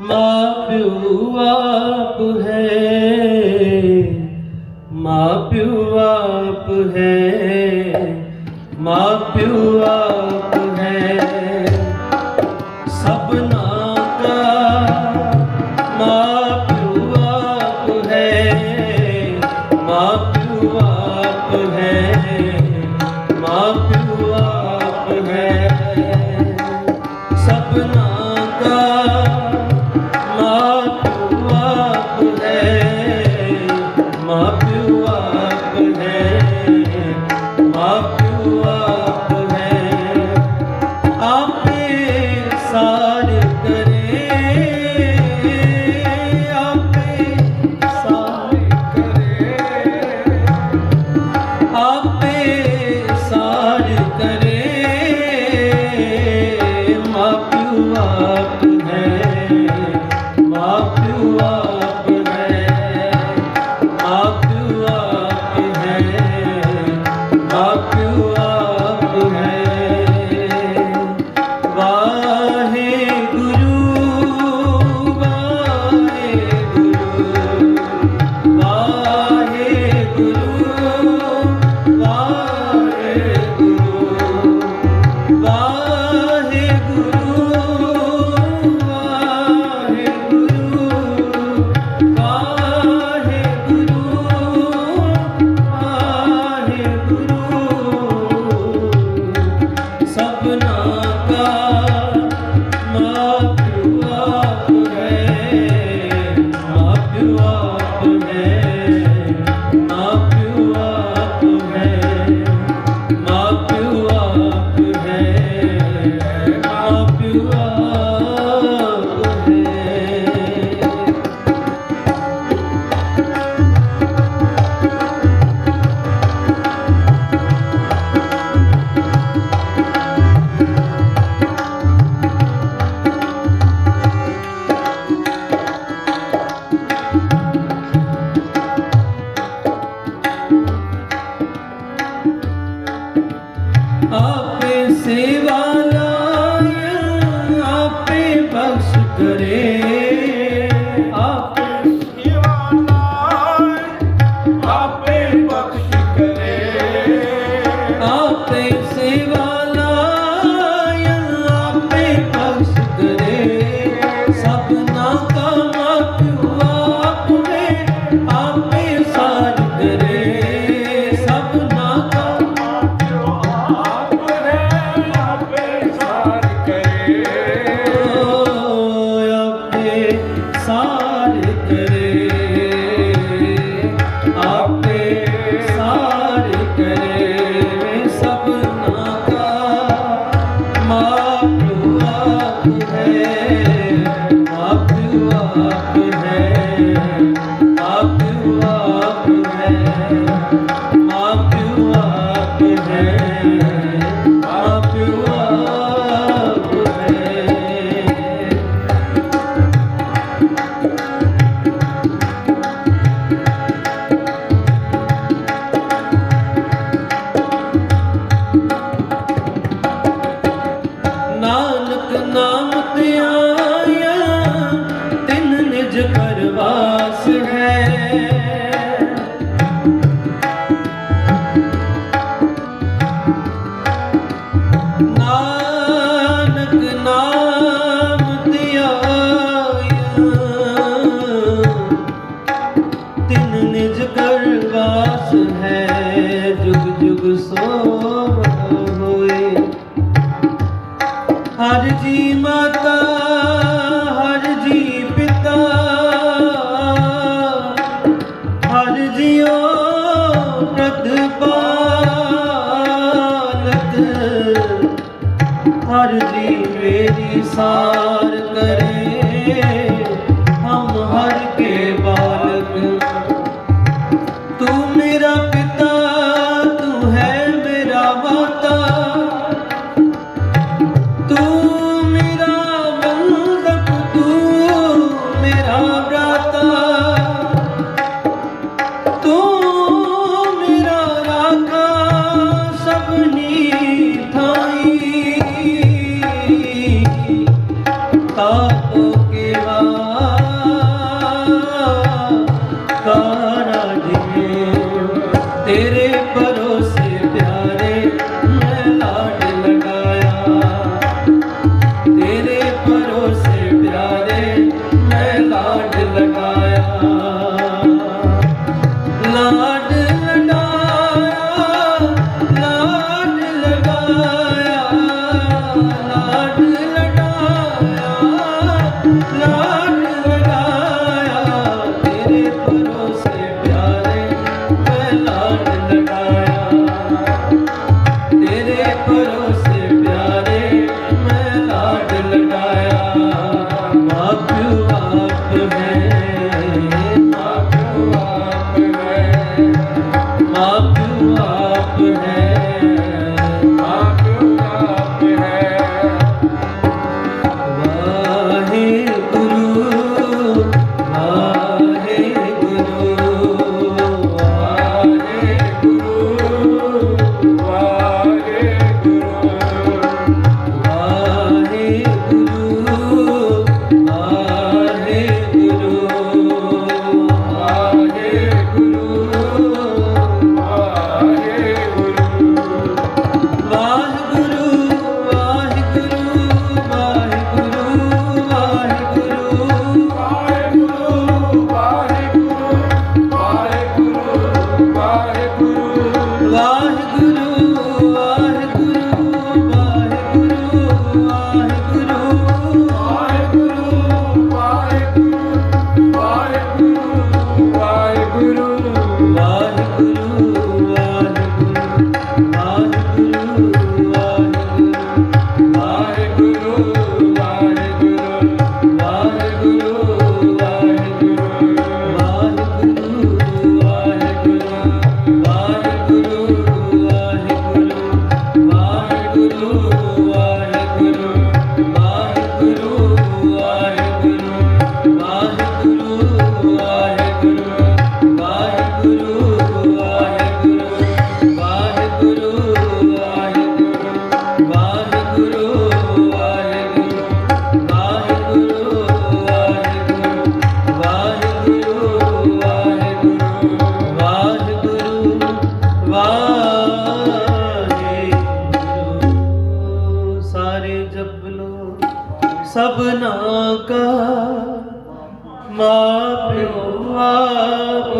ਮਾਂ ਪਿਓ ਆਪ ਹੈ। ਮਾਂ ਪਿਓ ਆਪ ਹੈ। ਮਾਂ ਪਿਓ ਜੁਗ ਸੋਭ ਹੋਏ। ਹਰ ਜੀ ਮਾਤਾ, ਹਰ ਜੀ ਪਿਤਾ, ਹਰ ਜੀਓ ਪ੍ਰਤਪਾਲਤ ਹਰ ਜੀ ਮੇਰੀ ਸਾਰ ਕਰੇ। থাই ਕਾ ਮਾਂ ਪਿਓ ਆਪ